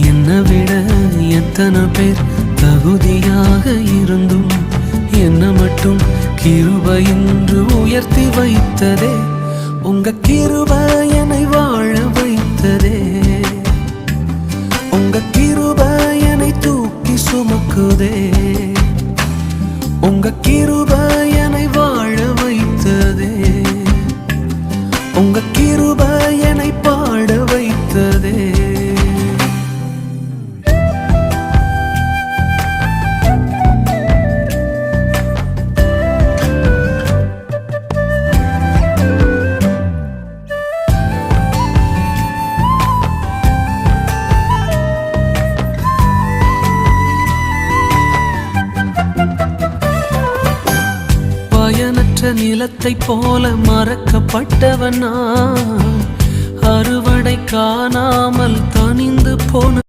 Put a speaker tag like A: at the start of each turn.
A: என்னை விட எத்தனை பேர் தகுதியாக இருந்தும் என்ன மட்டும் கிருபை என்று உயர்த்தி வைத்ததே. உங்க கிருபை என்னை வாழ வைத்ததே. உங்க கிருபை என்னை தூக்கி சுமக்குதே. உங்க கிருபா பயனற்ற நிலத்தைப் போல மறக்கப்பட்டவன் நான். அறுவடை காணாமல் தனிந்து போன